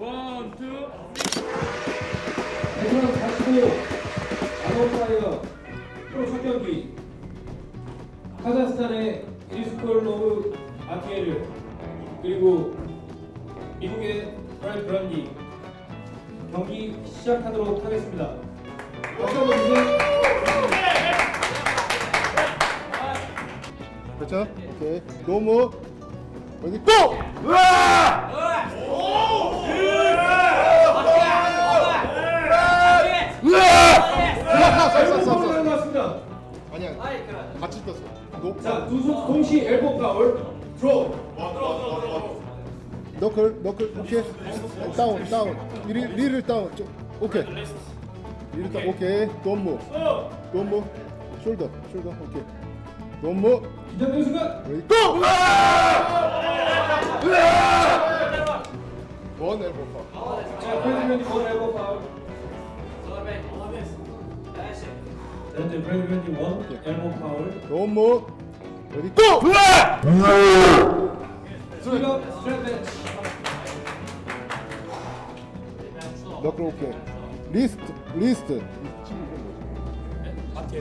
원, 투. 베트남 45 아노파이어 프로 첫 경기 카자흐스탄의 리스콜로브 아티에르 그리고 미국의 브라이 브란디 경기 시작하도록 하겠습니다. 박수 한번 주세요. 그렇죠? 오케이. 노무. 어디. 아니야. 같이 떴어. 노. 자, 두 선수 동시 엘보 파울 드로 너클 너클 오케이. 다운 다운. 리 리를 다운. 좀, 오케이. 리를 다운. 오케이. 돈무. 돈무. 숄더 숄더 오케이. 돈무. 긴장된 순간 레디 고! 원 엘보 파. 자, 프레드맨이 원 엘보 파울 프레드맨이 원 엘보 파울 돈무. 레디 고! 슬럽 스트랩 매치 너클 오케이. 리스트 리스트.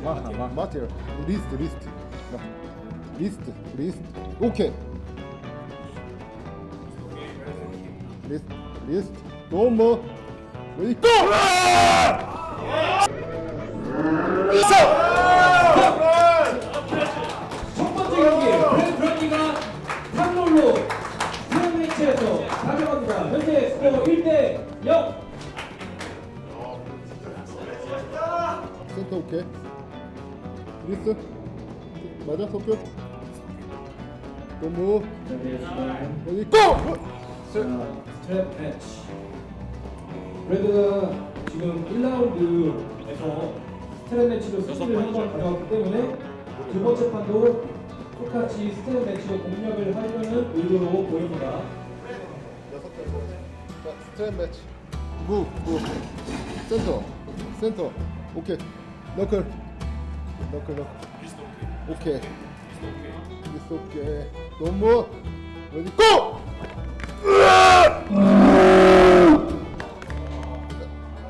마 마티어. 리스트 리스트. 리스트 리스트. 오케이. 리스트 리스트. 레디 고! 첫 번째 경기 브런디가 탑롤로 스트랩 매치에서 가져갑니다 현재 스코어 1대 0 센터 오케이. 리스트. 맞아 속표. 노모. 레디 고! 스트랩 매치 브래드가 지금 1라운드에서 스트랩 매치로 승리를 한번 가져왔기 때문에 두 번째 판도 똑같이 스트랩 매치로 공략을 하려는 의도로 보입니다 여섯 개. 자, 스트랩 매치. 무, 무. 센터. 센터. 오케이. 너클. 너클, 너클. 오케이. 리스트 오케이. 너무. 레디 고!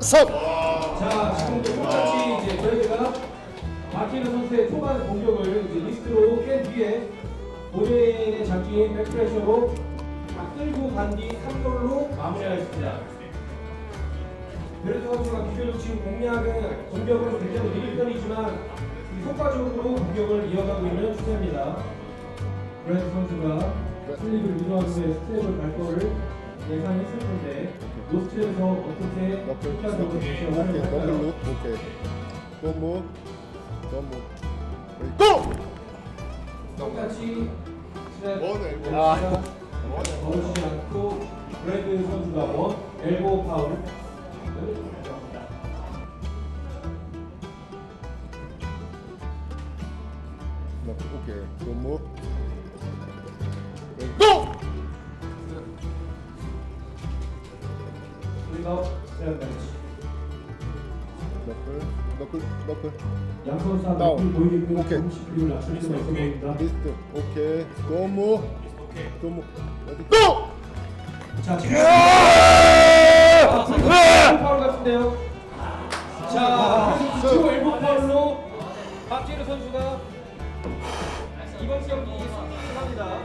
섭! 자 지금 똑같이 이제 브래드가 마키르 선수의 초반 공격을 이제 리스트로 깬 뒤에 본인의 장기인 백프레셔로 다 끌고 간 뒤 3골로 마무리하였습니다 베르드 선수가 비교적 지금 공략은 공격은 굉장히 느린 편이지만 이 효과적으로 공격을 이어가고 있는 추세입니다. 브래드 선수가 슬립을 유도한 후에 스텝을 갈 거를 예상했을 텐데 노스트에서 어떻게. 효과적으로 오케이. 대처를 할까요? 룩. 오케이. 너무. 너무. 고! 똑같이 스텝 원 엘보. 아. 어르지 않고 브래드 선수가 원 엘보 파울 오케이. 너무. 레디 고! 매치 너클. 너클. 너클. 다운. 높이 보이게끔 오케이. 조금씩 있어 보입니다. 리스트 오케이 너무 너무 어디 고! 자, 지금 아, 지금 파울 같은데요. 자, 그리고 일본 파울로 박지르 선수가 이번 경기 승리를 합니다.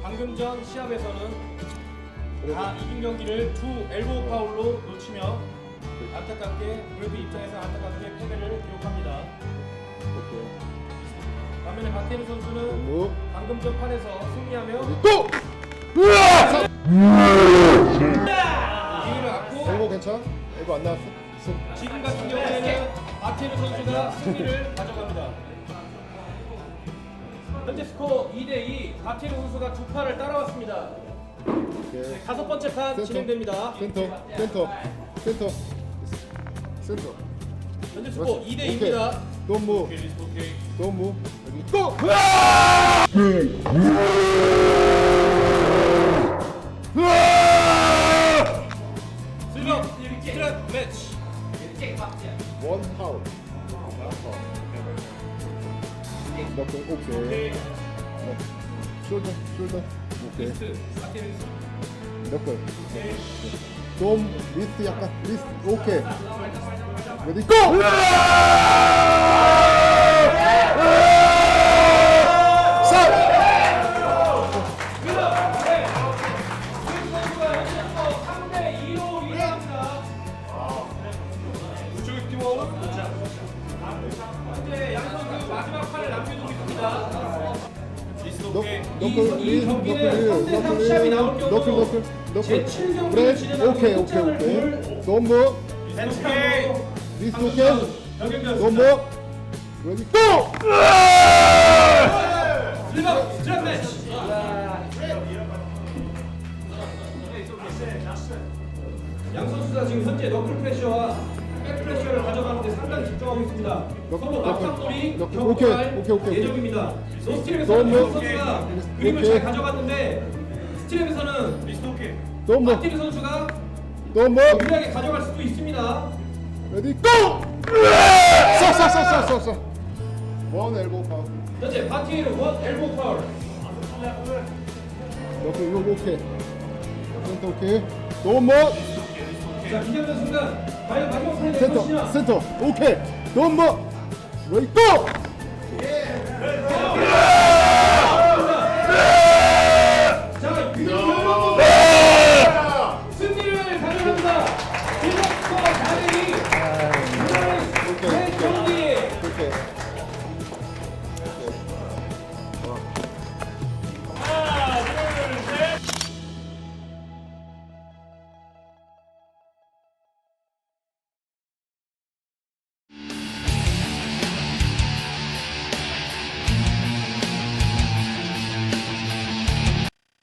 방금 전 시합에서는 다 이긴 경기를 두 엘보 파울로 놓치며 안타깝게 브레드 입장에서 안타깝게 패배를 기록합니다. 반면에 박태민 선수는 방금 전 판에서 승리하며 고! 기회를 얻고 이거 괜찮아? 이거 안 나왔어? 박태민 선수가 승리를 가져갑니다. 현재 스코어 2대2 박태민 선수가 두 판을 따라왔습니다. 오케이 다섯 번째 판 센터. 진행됩니다. 센터 센터 센터 센터 현재 스코어 2대2입니다. 너무 너무 여기 고! 숄더 숄더 오케이 몇걸 좀 리스트 약간 리스트 오케이 레디 고! 너- 이, 너클 이리 경기는 너클 3대3 리 시합이 나올 경우 너클 너클 너클 제7 경기를 그래 진행하고 오케이 오케이 승장을 오케이 볼 벤치카로 리스트 오케이. 너무 레디 고! 슬럽 스트랩 매치. 양 선수가 지금 현재 너클 프레셔와 백 프레셔를 가져가는데 있습니다. 서로 오케이, 오케이, 오케이. 예정입니다. 노스트랩에서는 선수가 그림을 오케이. 잘 가져갔는데 스트랩에서는 너무 마티르 선수가 너무 유리하게 가져갈 수도 있습니다. 레디 고! 쏴쏴쏴쏴쏴 원 엘보 파울 현재 바티르 원 엘보 파울. 너클 이거 오케이 센터 오케이 너무 자 긴장된 순간 과연 마지막 판이 될 센터 것이냐? 센터 오케이 너무 레디 고!